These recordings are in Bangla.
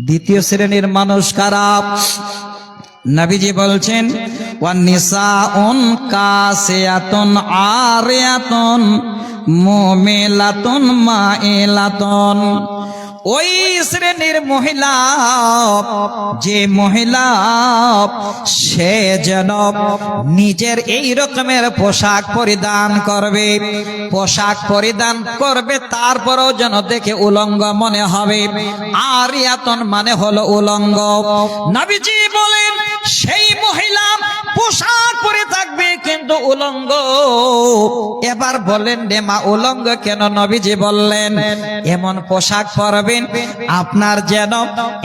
দ্বিতীয় শ্রেণির মানুষ খারাপ নাবিজি বলছেন আর কাসিয়াতুন আরিয়াতুন মুমিলাতুন ওই শ্রেণির মহিলা, যে মহিলা, সে যেন নিজের এই রকমের পোশাক পরিধান করবে। পোশাক পরিধান করবে, তারপরও যেন দেখে উলঙ্গ মনে হবে। আর মানে হলো উলঙ্গ। নাবিজি বলেন সেই মহিলা পোশাক পরে থাকবে কিন্তু উলঙ্গ। এবার বলেন মা, উলঙ্গ কেন নবীজি বললেন? এমন পোশাক পরবেন, আপনার যেন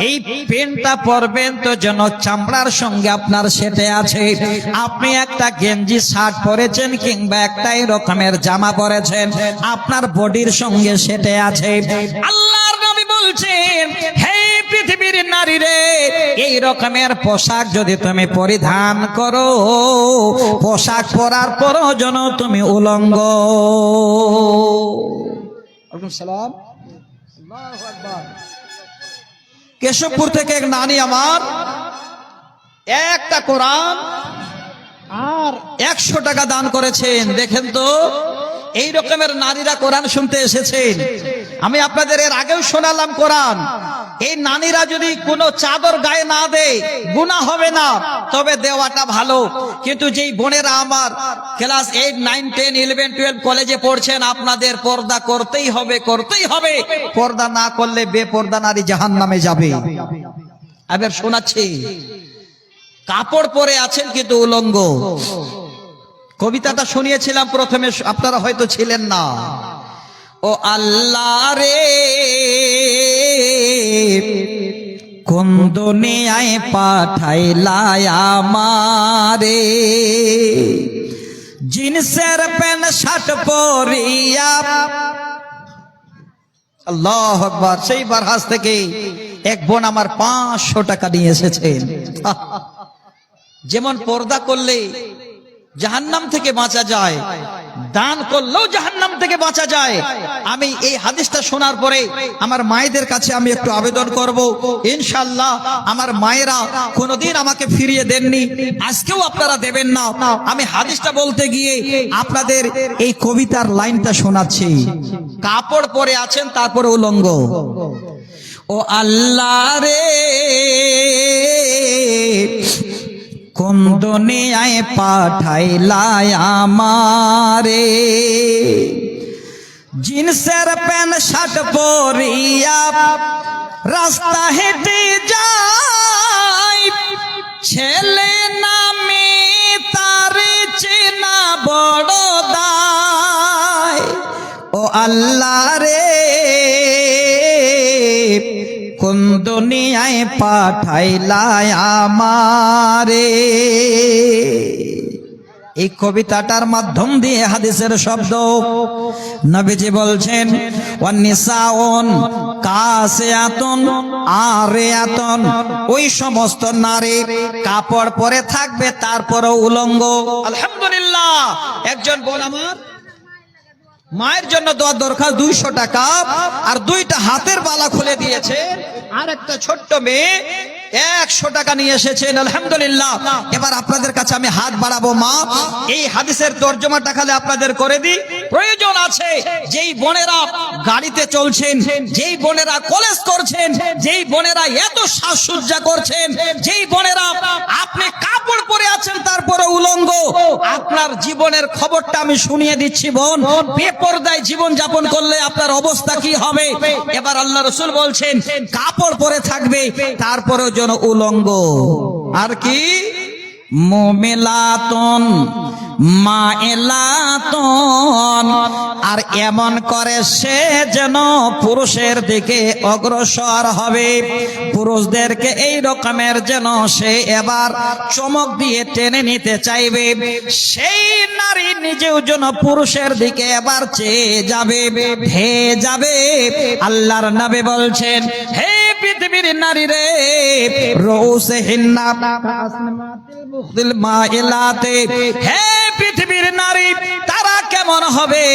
এই পেনটা পরবেন তো যেন চামড়ার সঙ্গে আপনার সেটে আছে। আপনি একটা গেঞ্জি, শার্ট পরেছেন কিংবা একটা এই রকমের জামা পরেছেন, আপনার বডির সঙ্গে সেটে আছে। আল্লাহর নবী বলছেন, হে পৃথিবীর নারী রে, এই রকমের পোশাক যদি তুমি পরিধান করো, পোশাক পরার পরও যেন তুমি উলঙ্গ। কেশবপুর থেকে এক নানি আমার, একটা কোরআন আর একশো টাকা দান করেছেন, দেখেন তো। এই রকমের নারীরা কোরআন শুনতে এসেছেন। আমি আপনাদের এর আগেও শোনালাম কোরআন। এই নারীরা যদি কোনো চাদর গায়ে না দেয় গুণা হবে না। তবে দেওয়াটা ভালো। কিন্তু যেই বোনেরা আমার class eight, nine, ten, eleven, twelve কলেজে পড়ছেন, আপনাদের পর্দা করতেই হবে করতেই হবে। পর্দা না করলে বেপর্দা নারী জাহান নামে যাবে। এবার শোনাচ্ছি। কাপড় পরে আছেন কিন্তু উলঙ্গ। কবিতাটা শুনিয়েছিলাম প্রথমে, আপনারা হয়তো ছিলেন না। ও আল্লাহ রে, কোন দুনিয়ায় পাঠাইলাই আমারে। জিন্সের প্যান্ট, শার্ট পরিয়া। আল্লাহ আকবার সেইবার হাস থেকে এক বোন আমার পাঁচশো টাকা নিয়ে এসেছেন যেমন পর্দা করলে জাহান্নাম থেকে বাঁচা যায়। দান করলেও জাহান্নাম থেকে বাঁচা যায়। আমি এই হাদিসটা শোনার পরে আমার মায়েদের কাছে আমি একটু আবেদন করব। ইনশাল্লাহ আমার মায়েরা কোনোদিন আমাকে ফিরিয়ে দেননি। আজকেও আপনারা দেবেন না। আমি হাদিসটা বলতে গিয়ে আপনাদের এই কবিতার লাইনটা শোনাচ্ছি। কাপড় পরে আছেন, তারপরে উলঙ্গ। ও আল্লাহ রে কোন দুনিয়ায় পাঠাইলাই আমারে? জিন্সের প্যান্ট, শার্ট পরিয়া রাস্তা হেঁটে যাই। ছেলে নামে তার চেনা বড় দায়। ও আল্লাহ রে দুনিয়ায় পাঠাইলাই আমারে। এই কবিতাটার মাধ্যম দিয়ে হাদিসের শব্দ। নবীজি বলছেন, ওয়ান্নিসাউন, কাসিয়াতুন, আরিয়াতুন। ওই সমস্ত নারী কাপড় পরে থাকবে, তারপরও উলঙ্গ। আলহামদুলিল্লাহ। একজন বোন আমার। মায়ের জন্য দেওয়ার দরকার দুইশো টাকা, আর দুইটা হাতের বালা খুলে দিয়েছে। আর একটা ছোট্ট মেয়ে একশো টাকা নিয়ে এসেছেন, আলহামদুলিল্লাহ। এবার আপনাদের কাছে আমি হাত বাড়াবো, মা। এই হাদিসের তর্জমাটা খালি আপনাদের করে দিই। প্রয়োজন আছে, যেই বোনেরা গাড়িতে চলছেন, যেই বোনেরা কলেজ করছেন, যেই বোনেরা এত সাজসজ্জা করছেন, যেই বোনেরা আপনি কাপড় পরে আছেন, তারপরে উলঙ্গ। আপনার জীবনের খবরটা আমি শুনিয়ে দিচ্ছি, বোন। বেপরদায় জীবন যাপন করলে আপনার অবস্থা কি হবে? এবার আল্লাহ রসুল বলছেন, কাপড় পরে থাকবে, তারপরেও যেন উলঙ্গ। আর কি? মোমেলাতন মাএলাতন আর এমন করে সে যেন পুরুষের দিকে অগ্রসর হবে। পুরুষদেরকে এই রকমের যেন সে এবার চমক দিয়ে টেনে নিতে চাইবে। সেই নারী নিজেও যেন পুরুষের দিকে এবার চেয়ে যাবে হে যাবে। আল্লাহর নবী বলছেন, হে পৃথিবীর নারী রে। রৌসে হিন্না হে পৃথিবীর নারী তারা কেমন হবে?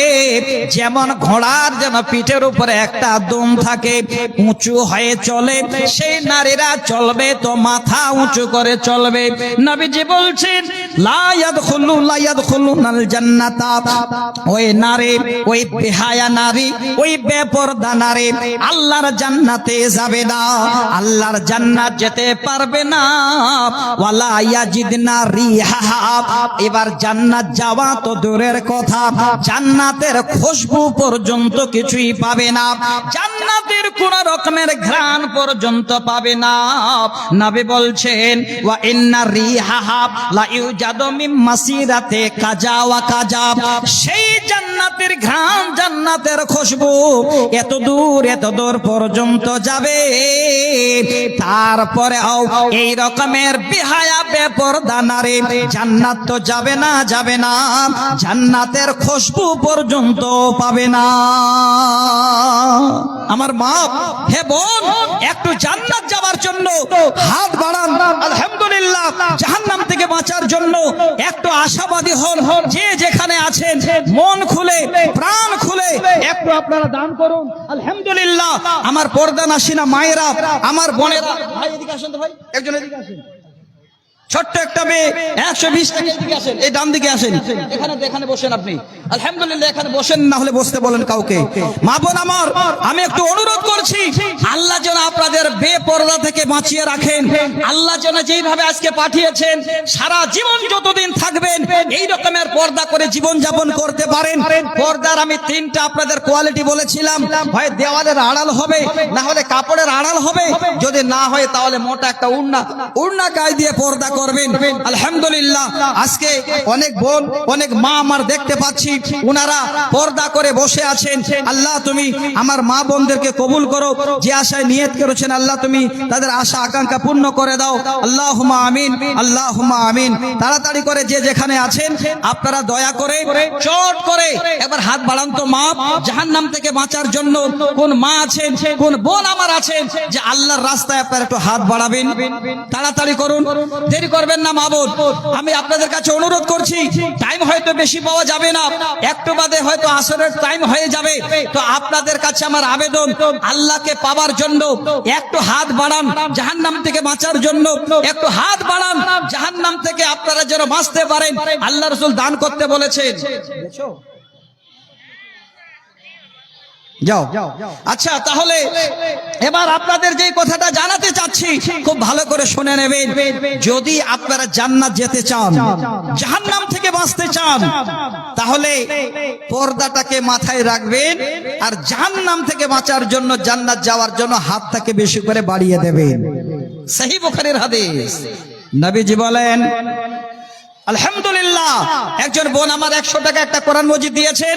যেমন ঘোড়ার যেন পিঠের উপরে একটা দুম থাকে, উঁচু হয়ে চলে, সেই নারীরা চলবে তো মাথা উঁচু করে চলবে। নবীজি বলছেন লায়াদ খুলু লায়াদ খুলু নাল জান্নাতা। ওই নারী, ওই বেহায়া নারী, ওই বেপরদা নারী আল্লাহর জান্নাতে যাবে না। আল্লাহর জান্নাত যেতে পারবে না। ওয়ালা ইয়াজিদনা রিহা এবার জান্নাত যাওয়া তো দূরের কথা। জান্নাতের খুশবু পর্যন্ত কিছুই পাবে না। জান্নাতের কোন রকমের ঘ্রাণ পর্যন্ত পাবে না। বলছেন, ওয়া ইন্না লা মাসিরাতে কাজা ওয়া কাজা। সেই জান্নাতের ঘ্রাণ, জান্নাতের খুশবু এত দূর এত দূর পর্যন্ত যাবে। তারপরে এই রকমের বিহায়া, বেপরদা নারী জান্নাত তো যাবে না যাবে না। জান্নাতের পর্যন্ত পাবে না। আমার মা হে বোন, একটু জান্নাত যাওয়ার জন্য হাত বাড়ান। আলহামদুলিল্লাহ, জাহান্নাম থেকে বাঁচার জন্য একটু আশাবাদী হন। যে যেখানে আছেন, মন খুলে, প্রাণ খুলে একটু আপনারা দান করুন। আলহামদুলিল্লাহ, আমার পর্দা নাসিনা মায়েরা, আমার বোনেরা ভাই, এদিকে আসেন তো ভাই। একজন এদিকে আসেন। ছোট্ট একটা মেয়ে একশো বিশ টাকা এদিকে আসেন। এই ডান দিকে আসেন। এখানে এখানে বসেন আপনি। আলহামদুলিল্লাহ এখানে বসেন। না হলে বসতে বলেন কাউকে। মা বোন আমার আমি একটু অনুরোধ করছি আল্লাহ যেন আপনাদের বেপরদা থেকে বাঁচিয়ে রাখেন। আল্লাহ যেন যেইভাবে আজকে পাঠিয়েছেন সারা জীবন যতদিন থাকবেন এই রকমের পর্দা করে জীবন যাপন করতে পারেন। পর্দার আমি তিনটা আপনাদের কোয়ালিটি বলেছিলাম। হয় দেওয়ালের আড়াল হবে না হলে কাপড়ের আড়াল হবে। যদি না হয় তাহলে মোটা একটা উড়না। উড়না গায়ে দিয়ে পর্দা করবেন। আলহামদুলিল্লাহ। আজকে অনেক বোন, অনেক মা আমার দেখতে পাচ্ছি। উনারা পর্দা করে বসে আছেন। আল্লাহ তুমি আমার মা বোনদেরকে কবুল করো। যে আশায় নিয়ত করেছেন আল্লাহ তুমি তাদের আশা, আকাঙ্ক্ষা পূর্ণ করে দাও। আল্লাহ আমিন আল্লাহ আমিন। তাড়াতাড়ি করে যে যেখানে আছেন, আপনারা দয়া করে, চট করে এবার হাত বাড়ান তো মা। জাহান নাম থেকে বাঁচার জন্য কোন মা আছেন, কোন বোন আমার আছেন, যে আল্লাহর রাস্তায় আপনারা একটু হাত বাড়াবেন। তাড়াতাড়ি করুন। দেরি করবেন না মা বোন আমি আপনাদের কাছে অনুরোধ করছি টাইম হয়তো বেশি পাওয়া যাবে না। একটু বাদে হয়তো আসরের টাইম হয়ে যাবে। তো আপনাদের কাছে আমার আবেদন, আল্লাহকে পাওয়ার জন্য একটু হাত বাড়ান, জাহান্নাম থেকে বাঁচার জন্য একটু হাত বাড়ান। জাহান্নাম থেকে আপনারা যেন বাঁচতে পারেন, আল্লাহ রসুল দান করতে বলেছেন। যাও। আচ্ছা তাহলে এবার আপনাদের যে কথাটা জানাতে চাচ্ছি, খুব ভালো করে শুনে নেবেন। যদি আপনারা জান্নাত যেতে চান, জাহান্নাম থেকে বাঁচতে চান, তাহলে পর্দাটাকে মাথায় রাখবেন আর জাহান্নাম থেকে বাঁচার জন্য, জান্নাত যাওয়ার জন্য হাতটাকে বেশি করে বাড়িয়ে দেবেন। সহি বুখারীর হাদিস। নবীজি বলেন আলহামদুলিল্লাহ। একজন বোন আমার একশো টাকা একটা কোরআন মজিদ দিয়েছেন,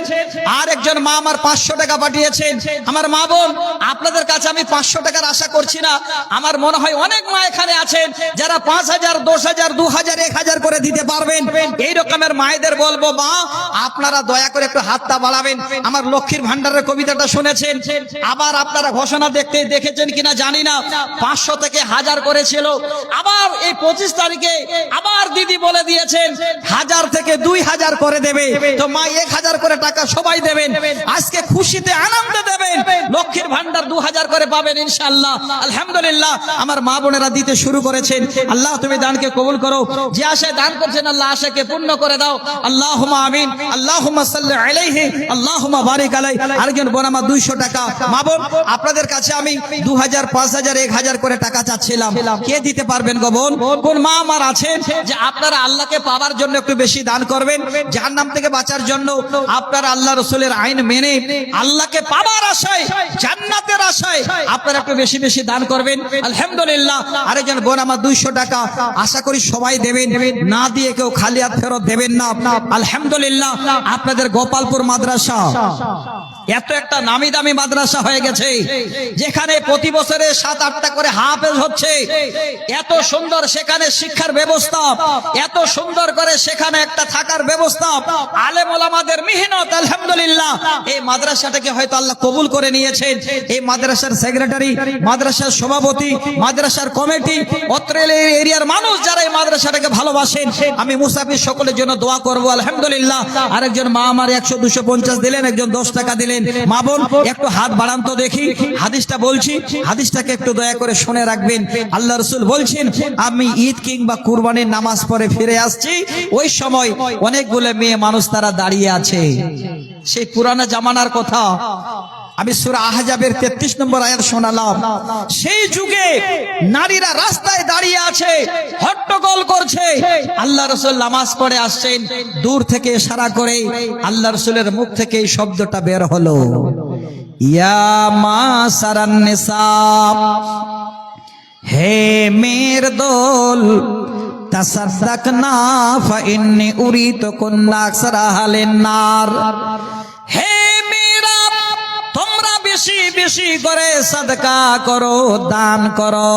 আর একজন মা আমার পাঁচশো টাকা পাঠিয়েছেন। আমার মা বোন, আপনাদের কাছে আমি পাঁচশো টাকার আশা করছি না। আমার মনে হয় অনেক মা এখানে আছেন, যারা পাঁচ হাজার, দশ হাজার, দু হাজার, এক হাজার করে দিতে পারবেন। এই রকমের মায়েদের বলব, মা, আপনারা দয়া করে একটু হাতটা বাড়াবেন। আমার লক্ষ্মীর ভান্ডারের কবিতাটা শুনেছেন। আবার আপনারা ঘোষণা দেখতে দেখেছেন কিনা জানি না। পাঁচশো থেকে হাজার করেছিল। আবার এই পঁচিশ তারিখে আবার দিদি বলে দিয়েছে দিয়েছেন হাজার থেকে দুই হাজার করে দেবে। তো মা এক হাজার করে টাকা সবাই দেবেন। আজকে খুশিতে আনন্দ দেবেন। লক্ষ্মীর ভান্ডার দু হাজার করে পাবেন ইনশাল্লাহ আলহামদুলিল্লাহ আমার মা বোনেরা দিতে শুরু করেছেন। আল্লাহ তুমি দানকে কবুল করো। যে আশায় দান করছেন আল্লাহ আশাকে পূর্ণ করে দাও। আল্লাহ আমিন। আল্লাহ আলাইহি আল্লাহ বারিক আলাই। আরেকজন বোন আমার দুইশো টাকা। মা বোন আপনাদের কাছে আমি দু হাজার পাঁচ হাজার এক হাজার করে টাকা চাচ্ছিলাম। কে দিতে পারবেন গো বোন। কোন মা আমার আছেন? যে আপনারা আল্লাহকে পাওয়ার জন্য একটু বেশি দান করবেন। যার নাম থেকে বাঁচার জন্য আপনার আল্লাহ রসুলের আইন মেনে আল্লাহকে পাওয়ার আশায়, জান্নাতের আশায় আপনারা একটু বেশি বেশি দান করবেন। আলহামদুলিল্লাহ, আরেকজন বোন আমার দুইশো টাকা, আশা করি সবাই দেবেন। না দিয়ে কেউ খালি হাত ফেরত দেবেন না। আলহামদুলিল্লাহ, আপনাদের গোপালপুর মাদ্রাসা। এত একটা নামি দামি মাদ্রাসা হয়ে গেছে, যেখানে প্রতি বছরে সাত, আটটা করে হাফেজ হচ্ছে। এত সুন্দর সেখানে শিক্ষার ব্যবস্থা, এত সুন্দর করে সেখানে একটা থাকার ব্যবস্থা। আলেম ওলামাদের মেহনত, আলহামদুলিল্লাহ। এই মাদ্রাসাটাকে হয়তো আল্লাহ কবুল করে নিয়েছেন। এই মাদ্রাসার সেক্রেটারি, মাদ্রাসার সভাপতি, মাদ্রাসার কমিটি, অত্র এরিয়ার মানুষ যারা এই মাদ্রাসাটাকে ভালোবাসেন, আমি মুসাফির সকলের জন্য দোয়া করব, আলহামদুলিল্লাহ। আরেকজন মা আমার একশো দুশো পঞ্চাশ দিলেন, একজন দশ টাকা দিলেন। মা বোন, একটু হাত বাড়ান তো দেখি। হাদিসটা বলছি, হাদিসটাকে একটু দয়া করে শুনে রাখবেন। আল্লাহ রসুল বলছেন, আমি ঈদ কিংবা কুরবানির নামাজ পরে ফিরে আসছি। ওই সময় অনেকগুলো মেয়ে মানুষ তারা দাঁড়িয়ে আছে। সেই পুরানা জামানার কথা। আমি সুরা আহজাবের তেত্রিশ নম্বর আয়াত শোনালাম। সেই যুগে নারীরা রাস্তায় দাঁড়িয়ে আছে, হট্টগোল করছে। আল্লাহ রসুল নামাজ পড়ে আসছেন, দূর থেকে সারা করে আল্লাহ রসুলের মুখ থেকে এই শব্দটা বের হলো। ইয়া মা সারান্নেসাব হে মের দোল, তাসাদ্দাকনা, ফাইন্নি উরিতু কুন্না আকসারা হালিন নার। হে মেয়েরা বেশি করে সাদকা করো, দান করো।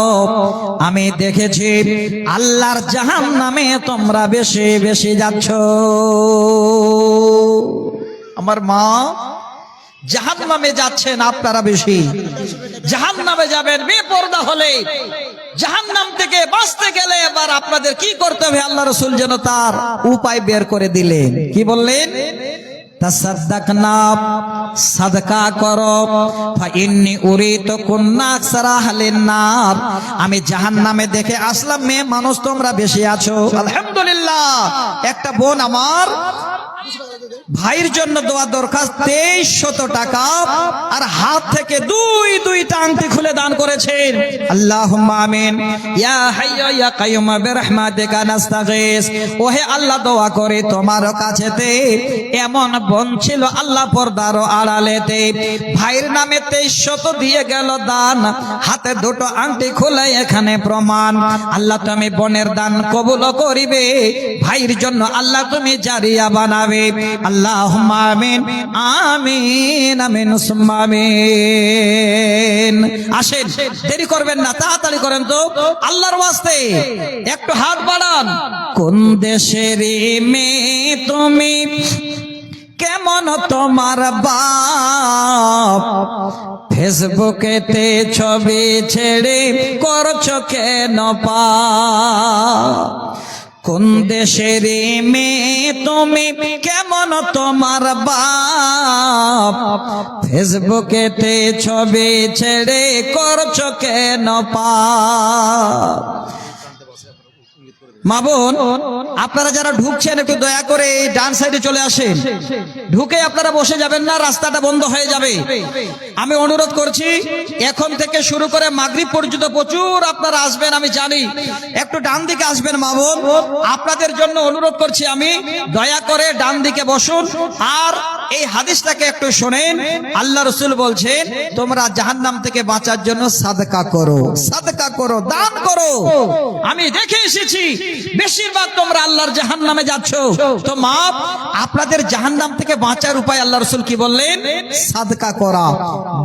আমি দেখেছি আল্লাহর জাহান নামে তোমরা বেশি বেশি যাচ্ছ। আমার মা জাহান নামে যাচ্ছেন আপনারা বেশি। জাহান নামে যাবেন বেপর্দা হলে। জাহান নাম থেকে বাঁচতে গেলে এবার আপনাদের কি করতে হবে? আল্লাহ রসুল যেন তার উপায় বের করে দিলেন। কি বললেন? তাসাদ্দাকনা, সাদকা নার আমি জাহান্নামে দেখে আসলাম, মেয়ে মানুষ তোমরা বেশি আছো। আলহামদুলিল্লাহ, একটা বোন আমার ভাইয়ের জন্য দেওয়া দরকার তেইশ শত টাকা আর হাত থেকে দুই দুইটা আংটি খুলে দান করেছেন। আল্লাহ আমিন। ইয়া ইয়া বিরহমাতিকা ওহে আল্লাহ, দোয়া করে তোমার কাছেতে এমন বোন ছিল আল্লাহ পর্দার আড়ালেতে। ভাইয়ের নামে তেইশ শত দিয়ে গেল দান। হাতে দুটো আংটি খুলে এখানে প্রমাণ। আল্লাহ, তুমি বোনের দান কবুল করিবে। ভাইয়ের জন্য আল্লাহ, তুমি জারিয়া বানাবে। আল্লাহ আমিন আমিন আমিন, সুম্মা আমিন। আসেন, দেরি করবেন না, তাড়াতাড়ি করেন তো। আল্লাহর ওয়াস্তে, একটু হাত বাড়ান। কোন দেশের মেয়ে তুমি? কেমন তোমার বাপ? ফেসবুকেতে ছবি ছেড়ে করছ কেন পা? কোন দেশের মেয়ে তুমি? কেমন তোমার বাপ? ফেসবুকেতে ছবি ছেড়ে করছ কেন পাপ মা বোন, আপনারা যারা ঢুকছেন একটু দয়া করে এই ডান সাইডে চলে আসেন। ঢুকে আপনারা বসে যাবেন না, রাস্তাটা বন্ধ হয়ে যাবে। আমি অনুরোধ করছি, এখন থেকে শুরু করে মাগরিব পর্যন্ত প্রচুর আপনারা আসবেন, আমি জানি। একটু ডান দিকে আসবেন মা বোন। আপনাদের জন্য অনুরোধ করছি আমি, দয়া করে ডান দিকে বসুন। আর এই হাদিসটাকে একটু শোনেন। আল্লাহ রসুল বলছেন, তোমরা জাহান্নাম থেকে বাঁচার জন্য সাদকা করো। সাদকা করো, দান করো। আমি দেখে এসেছি, বেশিরভাগ তোমরা আল্লাহর জাহান নামে যাচ্ছ। তো মা আপনাদের জাহান নাম থেকে বাঁচার উপায় আল্লাহ রসুল কি বললেন? সাদকা করা।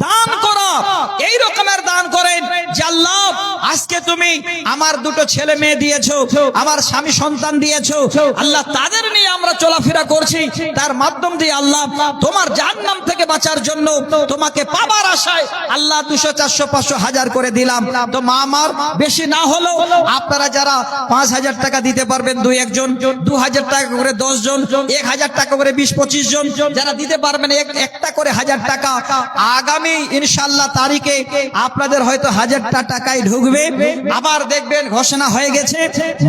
দান করা। এই রকমের দান করেন যে আজকে তুমি আমার দুটো ছেলে মেয়ে দিয়েছ, আমার স্বামী সন্তান দিয়েছ। আল্লাহ, তাদের নিয়ে আমরা চলাফেরা করছি। তার মাধ্যম দিয়ে আল্লাহ তোমার জাহান্নাম থেকে বাঁচার জন্য তোমাকে পাবার আশায় আল্লাহ দুশো, চারশো, পাঁচশো হাজার করে দিলাম। তো মা আমার, বেশি না হলেও আপনারা যারা পাঁচ হাজার টাকা দিতে পারবেন, দুই একজন, দু হাজার টাকা করে দশ জন, এক হাজার টাকা করে বিশ, পঁচিশ জন, যারা দিতে পারবেন একটা করে হাজার টাকা। আগামী ইনশাল্লাহ তারিখে আপনাদের হয়তো হাজারটা টাকায় ঢুকবে। আবার দেখবেন ঘোষণা হয়ে গেছে,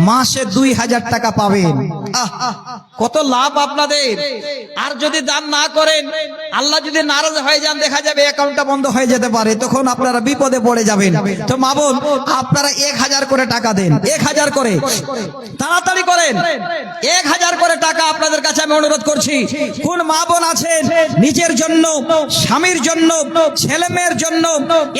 মাসে দুই হাজার টাকা পাবেন। কত লাভ আপনাদের। আর যদি দান না করেন, আল্লাহ যদি নারাজ হয়ে যান, দেখা যাবে অ্যাকাউন্টটা বন্ধ হয়ে যেতে পারে, তখন আপনারা বিপদে পড়ে যাবেন। তো মা বোন, আপনারা এক হাজার করে টাকা দেন, এক হাজার করে। তাড়াতাড়ি করেন, এক হাজার করে টাকা আপনাদের কাছে আমি অনুরোধ করছি। কোন মা বোন আছেন? নিজের জন্য, স্বামীর জন্য, ছেলে মেয়ের জন্য।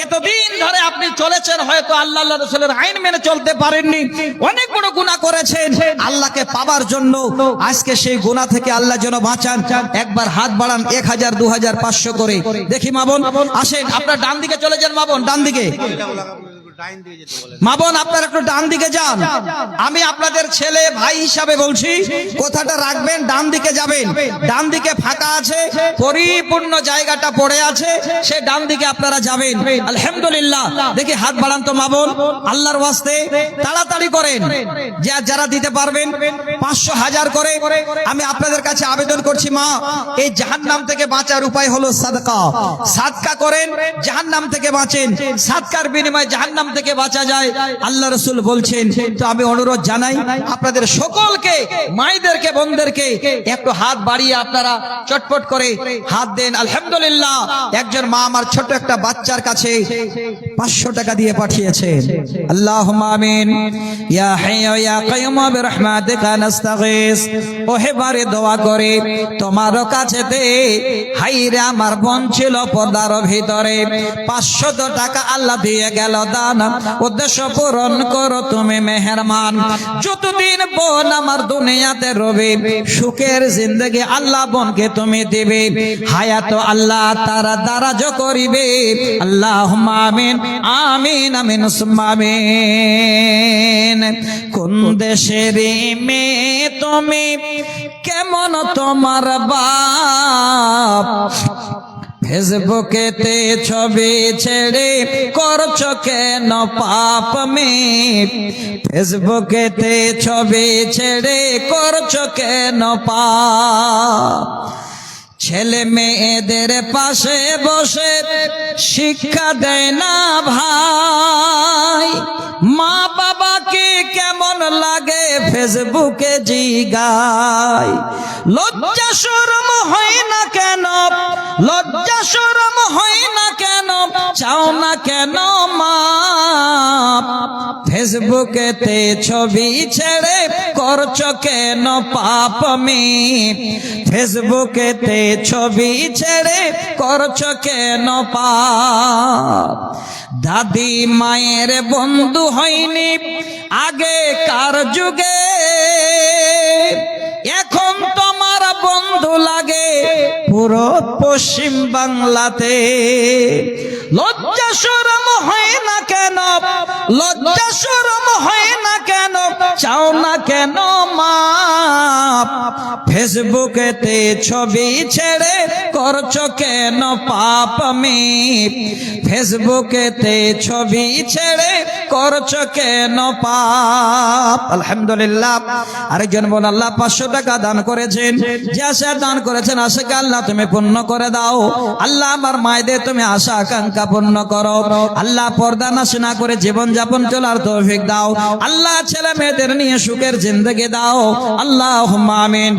এতদিন ধরে আপনি চলেছেন, হয়তো আল্লাহ রসুলের আইন মেনে চলতে পারেননি। অনেক বড় গুনাহ করেছেন। আল্লাহকে পাবার জন্য আজকে সেই গুনাহ থেকে আল্লাহ যেন বাঁচান। একবার হাত বাড়ান এক হাজার, দু হাজার, পাঁচশো করে। দেখি মাবন আসেন। আপনার ডান দিকে চলে যান মাবন ডান দিকে। মা বোন, আপনারা একটু ডান দিকে যান। আমি আপনাদের ছেলে ভাই হিসাবে বলছি, কথাটা রাখবেন, ডান দিকে যাবেন। ডান দিকে ফাঁকা আছে, পরিপূর্ণ জায়গাটা পড়ে আছে, সে ডান দিকে আপনারা যাবেন। আলহামদুলিল্লাহ, দেখি হাত বাড়ান তো মা বোন। আল্লাহর ওয়াস্তে তাড়াতাড়ি করেন। যারা দিতে পারবেন, পাঁচশো হাজার করে আমি আপনাদের কাছে আবেদন করছি মা, এই জাহান্নাম থেকে বাঁচার উপায় হলো সাদকা। সাদকা করেন জাহান নাম থেকে বাঁচেন। সাদকার বিনিময়ে জাহান্নাম থেকে বাঁচা যায়। আল্লাহ রসুল বলছেন, তো আমি অনুরোধ জানাই, আপনাদের সকলকে মাইদেরকে বোনদেরকে, একটু হাত বাড়িয়ে আপনারা চটপট করে হাত দেন। আলহামদুলিল্লাহ, একজন মা আমার ছোট একটা বাচ্চার কাছে পাঁচশো টাকা দিয়ে পাঠিয়েছেন। আল্লাহ আমিন। ইয়া ইয়া দোয়া করে হাইরে আমার বোন ছিল পর্দার ভিতরে। পাঁচশত টাকা আল্লাহ দিয়ে গেল দান। উদ্দেশ্য পূরণ করো তুমি মেহরমান। যতদিন বোন আমার দুনিয়াতে রবে, সুখের জিন্দগি আল্লাহ বোনকে তুমি দেবে। হায়াত আল্লাহ তারা দারাজ করিবে। আল্লাহ আমিন আমিন আমিন, সুম্মা আমিন। কোন দেশের মেয়ে তুমি? কেমন তোমার বাপ? ফেসবুকেতে ছবি ছেড়ে করছ কেন পাপ মে ফেসবুকেতে ছবি ছেড়ে করছ কেন পাপ? ছেলে মেয়েদের পাশে বসে শিক্ষা দেয় না ভাই। মা বাবাকে কেমন লাগে ফেসবুকে জিগায় লজ্জা শরম হয় না কেন? লজ্জা শরম হয় না কেন? চাও না কেন মা? ফেসবুকেতে ছবি ছেড়ে করছ কেন পাপ মি ফেসবুকেতে ছবি ছেড়ে করছ কেন পাপ? দাদি মায়ের বন্ধু হয়নি আগে কার যুগে? এখন তোমার বন্ধু লাগে পুরো পশ্চিম বাংলাতে। শরম হয় না কেন? লজ্জা শরম হয় না কেন? চাও না কেন মা? ফেসবুকেতে ছবি ছেড়ে করছ কেন পাপ আমি? ফেসবুকেতে ছবি ছেড়ে করছ কেন পাপ? আলহামদুলিল্লাহ। আরেকজন বোন আল্লাহ পাঁচশো টাকা দান করেছেন। যে দান করেছেন আশাকে আল্লাহ তুমি পূর্ণ করে দাও। আল্লাহ আমার মায়েদের তুমি আশা, আকাঙ্ক্ষা পূর্ণ করো। আল্লাহ পর্দা নাশ না করে জীবন যাপন চলার তৌফিক দাও। আল্লাহ ছেলে মেয়েদের নিয়ে সুখের জিন্দগি দাও। আল্লাহ আমিন।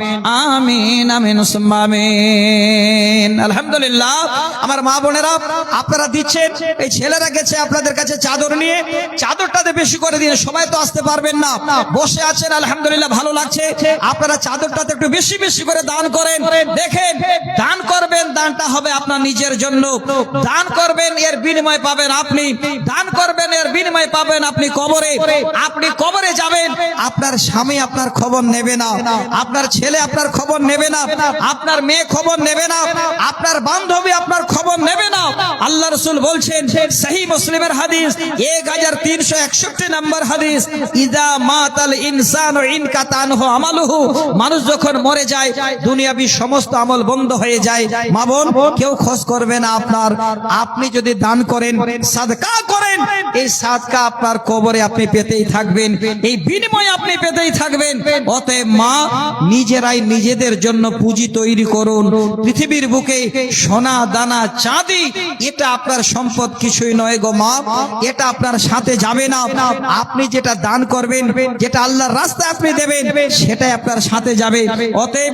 আমিন আমিন আমিন। আলহামদুলিল্লাহ। আমার মা বোনেরা, আপনারা দিচ্ছেন, এই ছেলেরা গেছে আপনাদের কাছে চাদর নিয়ে। চাদরটাতে বেশি করে দিয়ে সবাই তো আসতে পারবেন না। বসে আছেন, আলহামদুলিল্লাহ, ভালো লাগছে। আপনারা চাদরটাতে একটু বেশি বেশি করে দান করেন। দেখেন, দান করবেন, দানটা হবে আপনার নিজের জন্য। দান করবেন, এর বিনিময় পাবেন আপনি, দান করবেন, এর বিনিময় পাবেন আপনি কবরে। আপনি কবরে যাবেন, আপনার স্বামী আপনার খবর নেবে না, আপনার ছেলে আপনার খবর নেবে না, আপনার মেয়ে খবর নেবে না, আপনার বান্ধবী আপনার খবর নেবে না। আল্লাহ রসুল বলছেন, সহি মুসলিমের হাদিস, এক হাজার তিনশো একষট্টি নম্বর হাদিস, ইদা মাতাল ইনসান ইনকাতান হো আমালুহু। মানুষ যখন মরে যায়, দুনিয়াবি সমস্ত আমল বন্ধ হয়ে যায়। মা বোন, কেউ খোঁজ করবে না আপনার। আপনি যদি দান করেন সাদকা করেন। এই সাদকা আপনার কবরে আপনি পেতেই থাকবেন এই বিনিময়ে আপনি পেতেই থাকবেন। অতএব মা নিজেরাই নিজেদের জন্য পুঁজি তৈরি করুন। পৃথিবীর বুকে সোনা দানা চাঁদি এটা আপনার সম্পদ কিছুই নয় গো মা। এটা আপনার সাথে যাবে না। আপনি যেটা দান করবেন যেটা আল্লাহর রাস্তায় আপনি দেবেন সেটাই আপনার সাথে যাবে। অতএব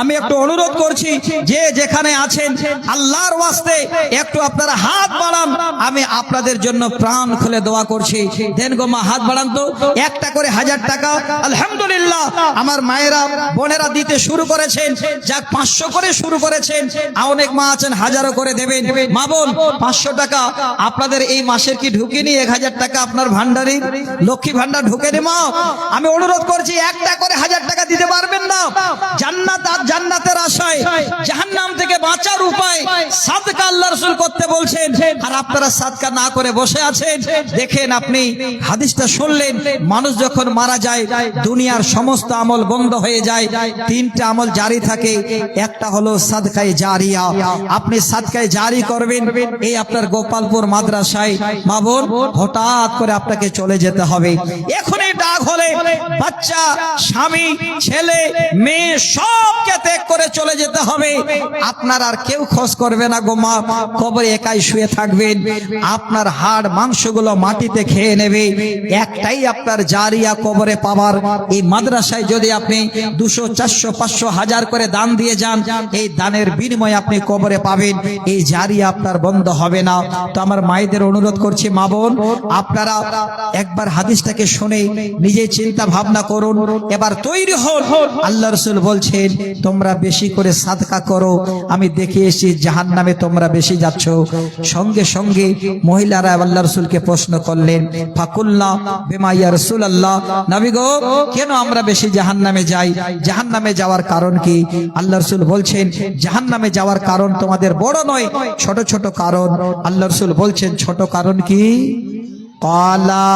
আমি একটু অনুরোধ করছি যে যেখানে আছেন আল্লাহর ওয়াস্তে একটু আপনারা হাত বাড়ান। আমি আপনাদের জন্য প্রাণ খুলে দোয়া করছি। দেন গো মা, হাত বাড়ান তো। একটা করে হাজার টাকা। আলহামদুলিল্লাহ, আমার মায়েরা, বোনেরা দিতে শুরু করেছেন। যাক, পাঁচশো করে শুরু করেছেন। অনেক মা আছেন, হাজারো করে দেবেন। মা বোন, পাঁচশো টাকা। আপনাদের এই মাসের কি ঢুকিনি এক হাজার টাকা আপনার ভান্ডারে? লক্ষ্মী ভান্ডার ঢুকে নি, মা? আমি অনুরোধ করছি, একটা করে হাজার টাকা দিতে পারবেন না। জান্নাত আর জান্নাতের আশায়, জাহান্নাম থেকে বাঁচার উপায় সাদকা আল্লাহ রসুল করতে বলছেন। আর আপনারা সাদকা না করে বসে আছেন, দেখেন আপনি হাদিসটা শুনলেন, মানুষ যখন মারা যায়, দুনিয়ার সমস্ত আমল বন্ধ হয়ে যায়, তিনটা আমল জারি থাকে, একটা হলো সাদকায় জারিয়া। আপনি সাদকায় জারি করবেন, এই আপনার গোপালপুর মাদ্রাসায় মাবন হঠাৎ করে আপনাকে চলে যেতে হবে। এখনই ডাক হলে বাচ্চা, স্বামী, ছেলে, মেয়ে সবকে ত্যাগ করে চলে যেতে হবে। আপনার আর কেউ খোঁজ করবে না গো মা, কবরে একাই শুয়ে থাকবেন আপনার হাড় মাংসগুলো মাটিতে খেয়ে নেবে। একটাই আপনার জারিয়া কবরে পাওয়ার। এই মাদ্রাসায় যদি আপনি দুশো, চারশো, পাঁচশো, হাজার করে দান দিয়ে যান, এই দানের বিনিময়ে আপনি কবরে পাবেন। এই জারিয়া আপনার বন্ধ হবে না। তো আমার মায়েদের অনুরোধ করছি, মা বোন, আপনারা একবার হাদিসটাকে শুনে নিজে চিন্তা ভাবনা করুন। এবার তৈরি হন। আল্লাহ রসুল বলছেন, তোমরা বেশি করে সাদকা করো। আমি দেখে এসেছি জাহান নামে তোমরা বেশি যাচ্ছ। সঙ্গে সঙ্গে মহিলারা আল্লাহ রসুলকে প্রশ্ন করলেন ফাকুল্লা বেমাইয়া রসুল আল্লাহ নাবিগো কেন আমরা বেশি জাহান নামে যাই? জাহান নামে যাওয়ার কারণ কি? আল্লাহ রসুল বলছেন জাহান নামে যাওয়ার কারণ তোমাদের বড় নয়, ছোট ছোট কারণ। আল্লাহ রসুল বলছেন, ছোট কারণ কি? কলা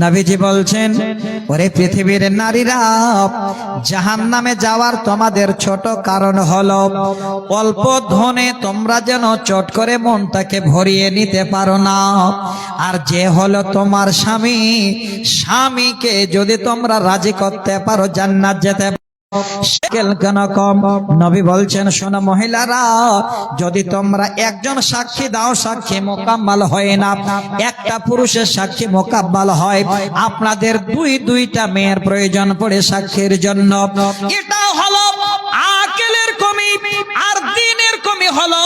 নবীজি বলছেন, ওরে পৃথিবীর নারীরা জাহান নামে যাওয়ার তোমাদের ছোট কারণ হলো, অল্প ধনে তোমরা যেন চট করে মনটাকে ভরিয়ে নিতে পারো না। আর যে হলো তোমার স্বামী, স্বামীকে যদি তোমরা রাজি করতে পারো, জান্নাত যেতে নবী বলছেন মহিলারা, যদি তোমরা একজন সাক্ষী দাও, সাক্ষী মোকাম্মাল হয় না। একটা পুরুষের সাক্ষী মোকাম্মাল হয়। আপনাদের দুই, দুইটা মেয়ের প্রয়োজন পড়ে সাক্ষীর জন্য। এটা হলো আকেলের কমি আর দিনের কমি হলো।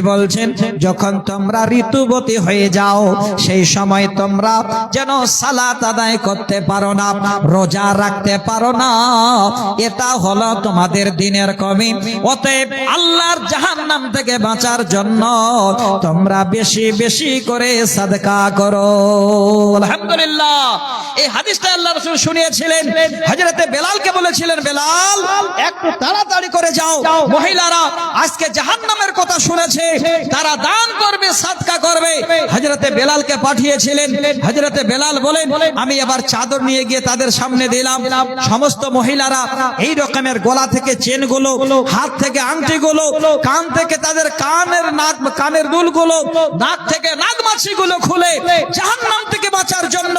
বলছেন, যখন তোমরা ঋতুবতী হয়ে যাও, সেই সময় তোমরা যেন সালাত আদায় করতে পারো না, রোজা রাখতে পারো না। এটা হলো তোমাদের দিনের কমি। অতএব আল্লাহর জাহান্নাম থেকে বাঁচার জন্য তোমরা বেশি বেশি করে সাদকা করো। আলহামদুলিল্লাহ। এই হাদিসটা আল্লাহ রাসূল শুনিয়েছিলেন। হযরতে বেলালকে বলেছিলেন, বেলাল একটু তাড়াতাড়ি করে যাও। মহিলারা আজকে জাহান্নামের কথা শুনেছে। তারা দান করবে সাদকা করবে। হযরতে বেলালকে পাঠিয়েছিলেন। হযরতে বেলাল বলেন আমি এবার চাদর নিয়ে গিয়ে তাদের সামনে দিলাম। সমস্ত মহিলারা এই রকমের গলা থেকে চেনগুলো হাত থেকে আংটি গুলো কান থেকে তাদের কানের নাক কানের দুলগুলো নাক থেকে নাগমাছি গুলো খুলে জাহান্নাম থেকে বাঁচার জন্য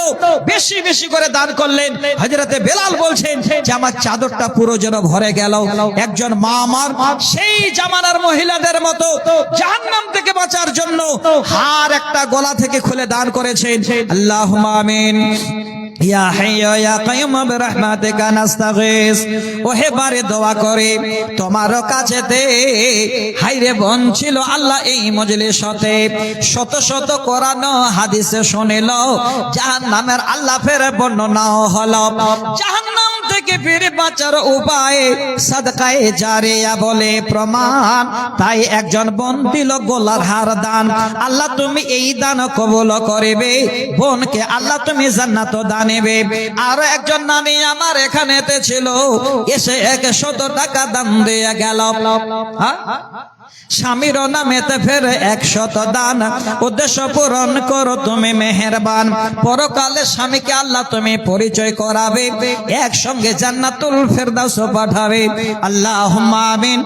বেশি বেশি করে দান করলেন। হজরতে বেলাল বলছেন যে আমার চাদরটা পুরো যেন ভরে গেল। একজন মা আমার, সেই জামানার মহিলাদের মতো জাহান্নাম থেকে বাঁচার জন্য হার একটা গলা থেকে খুলে দান করেছেন। আল্লাহ আমিন। ইয়া হাইয়্যু ইয়া কাইয়ুম বিরহমাতিকা নাস্তাগীস। ওহে বারে দোয়া করে, তোমার কাছেতে হাইরে বোন ছিল আল্লাহ এই মজলিসতে শত শত কোরআন হাদিসে শুনিল, জাহান্নামের আল্লাহ ফের বর্ণনা হলো, জাহান্নাম থেকে ফিরে বাঁচার উপায় সাদকায়ে জারিয়া বলে প্রমাণ। তাই একজন বোন দিল গোলার হার দান। আল্লাহ তুমি এই দান কবুল করিবে, বোনকে আল্লাহ তুমি জান্নাত দানিবে আর একজন নানি আমার এখানেতে ছিল। এসে এক শত টাকা দাম দিয়ে গেল। হ্যাঁ? স্বামীর নামেতে ফের একশত দান। উদ্দেশ্য পূরণ করো তুমি মেহেরবান। পরকালে স্বামীকে আল্লাহ তুমি পরিচয় করাবে। একসঙ্গে জান্নাতুল ফেরদাউস পাঠাবে। আল্লাহ আমিন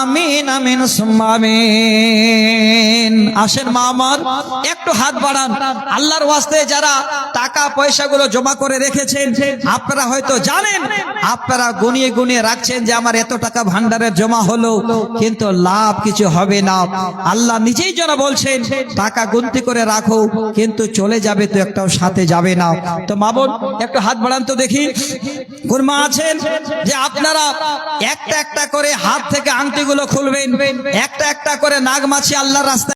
আমিন আমিন, সুম্মা আমিন। আসেন মা আমার, একটু হাত বাড়ান। আল্লাহর ওয়াস্তে যারা টাকা পয়সাগুলো জমা করে রেখেছেন, আপনারা হয়তো জানেন, আপনারা গুনিয়ে গুনিয়ে রাখছেন যে আমার এত টাকা ভান্ডারে জমা হলো, কিন্তু লাভ কিছু হবে না। আল্লাহ নিজেই যেন বলছেন, টাকা গুনতি করে রাখো, কিন্তু চলে যাবে তো একটাও সাথে যাবে না। তো মা বোন, একটু হাত বাড়ান তো দেখি। গুরমা আছেন যে আপনারা একটা একটা করে হাত থেকে আংটিগুলো খুলবেন, একটা একটা করে নাগ মাছি আল্লাহর রাস্তায়